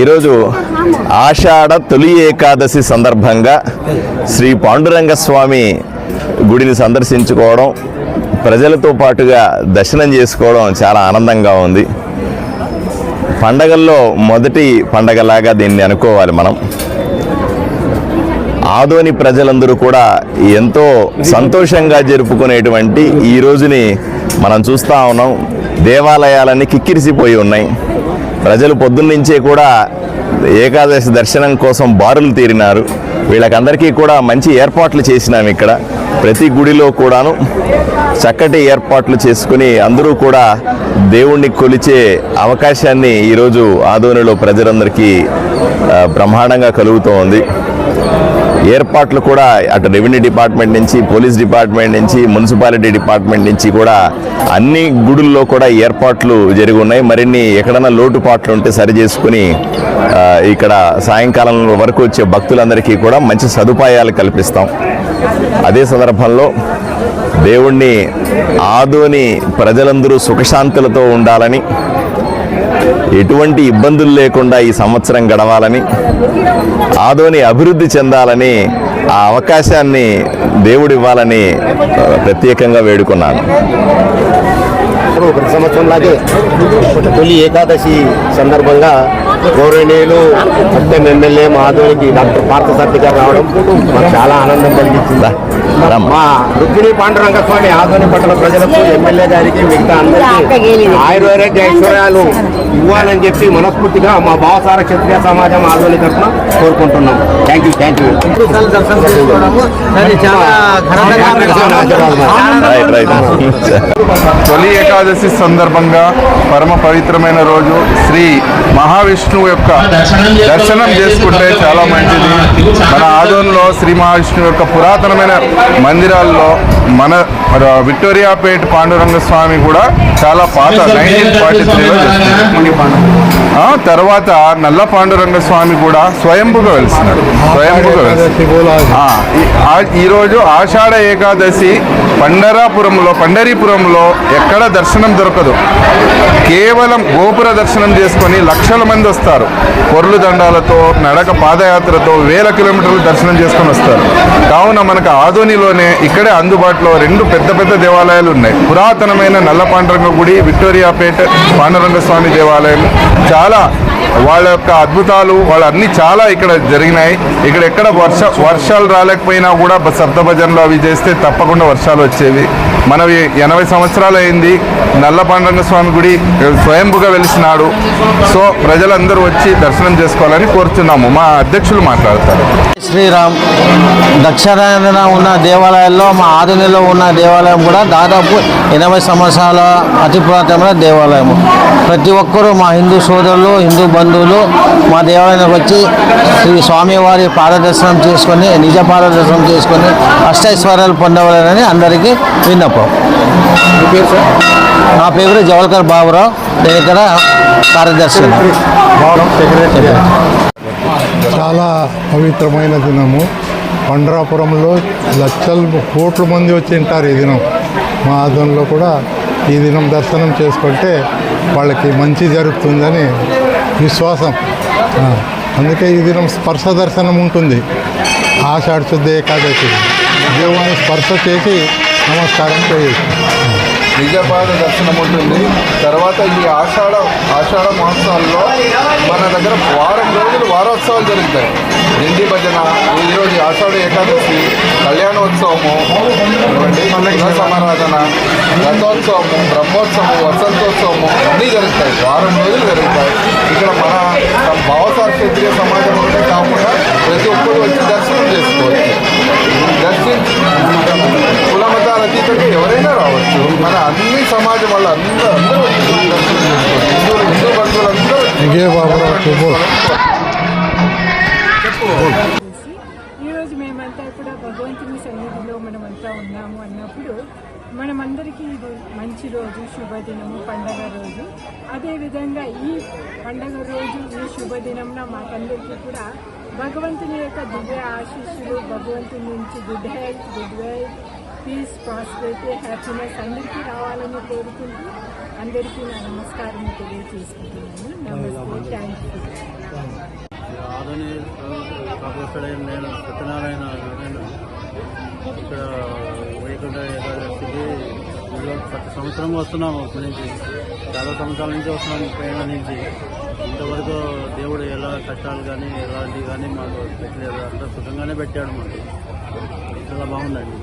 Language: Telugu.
ఈరోజు ఆషాఢ తొలి ఏకాదశి సందర్భంగా శ్రీ పాండురంగ స్వామి గుడిని సందర్శించుకోవడం ప్రజలతో పాటుగా దర్శనం చేసుకోవడం చాలా ఆనందంగా ఉంది. పండగల్లో మొదటి పండగలాగా దీన్ని అనుకోవాలి మనం. ఆదోని ప్రజలందరూ కూడా ఎంతో సంతోషంగా జరుపుకునేటువంటి ఈ రోజుని మనం చూస్తూ ఉన్నాం. దేవాలయాలన్నీ కిక్కిరిసిపోయి ఉన్నాయి. ప్రజలు పొద్దున్నుంచే కూడా ఏకాదశి దర్శనం కోసం బారులు తీరినారు. వీళ్ళకందరికీ కూడా మంచి ఏర్పాట్లు చేసినాం ఇక్కడ. ప్రతి గుడిలో కూడాను చక్కటి ఏర్పాట్లు చేసుకుని అందరూ కూడా దేవుణ్ణి కొలిచే అవకాశాన్ని ఈరోజు ఆదోనిలో ప్రజలందరికీ బ్రహ్మాండంగా కలుగుతూ ఉంది ఏర్పాట్లు కూడా అటు రెవెన్యూ డిపార్ట్మెంట్ నుంచి పోలీస్ డిపార్ట్మెంట్ నుంచి మున్సిపాలిటీ డిపార్ట్మెంట్ నుంచి కూడా అన్ని గుడుల్లో కూడా ఏర్పాట్లు జరిగి ఉన్నాయి. మరిన్ని ఎక్కడైనా లోటుపాట్లు ఉంటే సరి చేసుకుని ఇక్కడ సాయంకాలం వరకు వచ్చే భక్తులందరికీ కూడా మంచి సదుపాయాలు కల్పిస్తాం. అదే సందర్భంలో దేవుణ్ణి ఆదోని ప్రజలందరూ సుఖశాంతులతో ఉండాలని ఎటువంటి ఇబ్బందులు లేకుండా ఈ సంవత్సరం గడవాలని ఆదోని అభివృద్ధి చెందాలని ఆ అవకాశాన్ని దేవుడు ఇవ్వాలని ప్రత్యేకంగా వేడుకున్నాను. ప్రతి సంవత్సరంలాగే తొలి ఏకాదశి సందర్భంగా గౌరవనీయులు సత్యం ఎమ్మెల్యే మా ఆధ్వర్యానికి డాక్టర్ పార్థసారథి గారు రావడం మాకు చాలా ఆనందం కలిగించింది. మా రుక్మిణి పాండురంగ స్వామి ఆధ్వర్య పట్టణ ప్రజలకు ఎమ్మెల్యే గారికి మిగతా అందరికీ ఆయుర్వేద ఐశ్వర్యాలు ఇవ్వాలని చెప్పి మనస్ఫూర్తిగా మా భావసార క్షత్రియ సమాజం ఆధ్వర్య తరఫున కోరుకుంటున్నాం. Thank you thank you right right తొలి ఏకాదశి సందర్భంగా పరమ పవిత్రమైన రోజు శ్రీ మహావిష్ణువు యొక్క దర్శనం చేసుకుంటే చాలా మంచిది. మన ఆదోన్లో శ్రీ మహావిష్ణువు యొక్క పురాతనమైన మందిరాల్లో మన విక్టోరియాపేట్ పాండురంగ స్వామి కూడా చాలా పాత నైన్టీన్ ఫార్టీ త్రీలో తర్వాత నల్ల పాండురంగ స్వామి కూడా స్వయంభుగా వెలిసినాడు స్వయంభుగా ఆ- ఈరోజు ఆషాఢ ఏకాదశి పండరాపురంలో పండరీపురంలో ఎక్కడ దర్శనం దొరకదు. కేవలం గోపుర దర్శనం చేసుకొని లక్షల మంది వస్తారు. పొర్లు దండాలతో నడక పాదయాత్రతో వేల కిలోమీటర్లు దర్శనం చేసుకొని వస్తారు. కావున మనకు ఆదోనిలోనే ఇక్కడే అందుబాటులో రెండు పెద్ద పెద్ద దేవాలయాలు ఉన్నాయి. పురాతనమైన నల్ల పాండరంగ గుడి విక్టోరియాపేట పానరంగస్వామి స్వామి దేవాలయం. చాలా వాళ్ళ యొక్క అద్భుతాలు వాళ్ళ అన్ని చాలా ఇక్కడ జరిగినాయి. ఇక్కడ ఎక్కడ వర్ష వర్షాలు రాలేకపోయినా కూడా బ- సప్త భజనలు అవి చేస్తే తప్పకుండా వర్షాలు వచ్చేవి. మనవి ఎనభై సంవత్సరాలు అయింది నల్ల పాండురంగ స్వామి గుడి స్వయంభుగా వెలిసినాడు. సో ప్రజలందరూ వచ్చి దర్శనం చేసుకోవాలని కోరుతున్నాము మా అధ్యక్షులు మాట్లాడతారు. శ్రీరామ్ దక్షిణాయన ఉన్న దేవాలయాల్లో మా ఆధునిలో ఉన్న దేవాలయం కూడా దాదాపు ఎనభై సంవత్సరాల అతి పురాతనమైన దేవాలయం. ప్రతి ఒక్కరూ మా హిందూ సోదరులు హిందూ బంధువులు మా దేవాలయానికి వచ్చి శ్రీ స్వామివారి పాదదర్శనం చేసుకొని నిజ పాదదర్శనం చేసుకొని అష్టైశ్వర్యాలు పొందవాలని అందరికీ విన్నపం నా పేరు జవల్కర్ బాబురావు. నేను ఇక్కడ కార్యదర్శి చాలా పవిత్రమైన దినము. పండరాపురంలో లక్షల కోట్ల మంది వచ్చి ఉంటారు ఈ దినం. మా ఆదంలో కూడా ఈ దినం దర్శనం చేసుకుంటే వాళ్ళకి మంచి జరుగుతుందని విశ్వాసం. అందుకే ఈ దినం స్పర్శ దర్శనం ఉంటుంది. ఆషాఢ శుద్ధ ఏకాదశి. దేవుని స్పర్శ చేసి నమస్కారం చేయొచ్చు నిజపాద దర్శనం ఉంటుంది. తర్వాత ఈ ఆషాఢ ఆషాఢ మహోత్సవాల్లో మన దగ్గర వారం రోజులు వారోత్సవాలు జరుగుతాయి. దిండి భజన ఈరోజు ఆషాఢ ఏకాదశి కళ్యాణోత్సవము సమారాధన రథోత్సవము బ్రహ్మోత్సవము వసంతోత్సవము అన్నీ జరుగుతాయి. వారం రోజులు జరుగుతాయి. ఇక్కడ మన భావసార క్షత్రియ సమాజం ఒకటే కాకుండా ప్రతి ఒక్కరు వచ్చి బంధువులందరూ ఇదే ఈరోజు మేమంతా కూడా భగవంతుని సన్నిధిలో మనమంతా ఉన్నాము అన్నప్పుడు మనమందరికీ ఇది మంచి రోజు శుభదినము పండగ రోజు. అదేవిధంగా ఈ పండగ రోజు ఈ శుభదినంన మాకందరికీ కూడా భగవంతుని యొక్క దివ్య ఆశీస్సులు భగవంతుని నుంచి good health good wealth peace prosperity happiness అందరికీ రావాలని కోరుకుంటూ అందరికీ నా నమస్కారం తెలియజేసుకుంటున్నాను. నేను సత్యనారాయణ ఇక్కడ వైకుంఠ ఏకాదశికి ప్రతి సంవత్సరం వస్తున్నాము ఇప్పటి నుంచి. చాలా సంవత్సరాల నుంచి వస్తున్నాము ప్రేమ నుంచి. ఇంతవరకు దేవుడు ఎలా కష్టాలు కానీ ఎలాంటివి కానీ మాకు పెట్టలేదు. అంతా సుఖంగానే పెట్టాడు మాకు. చాలా బాగుందండి.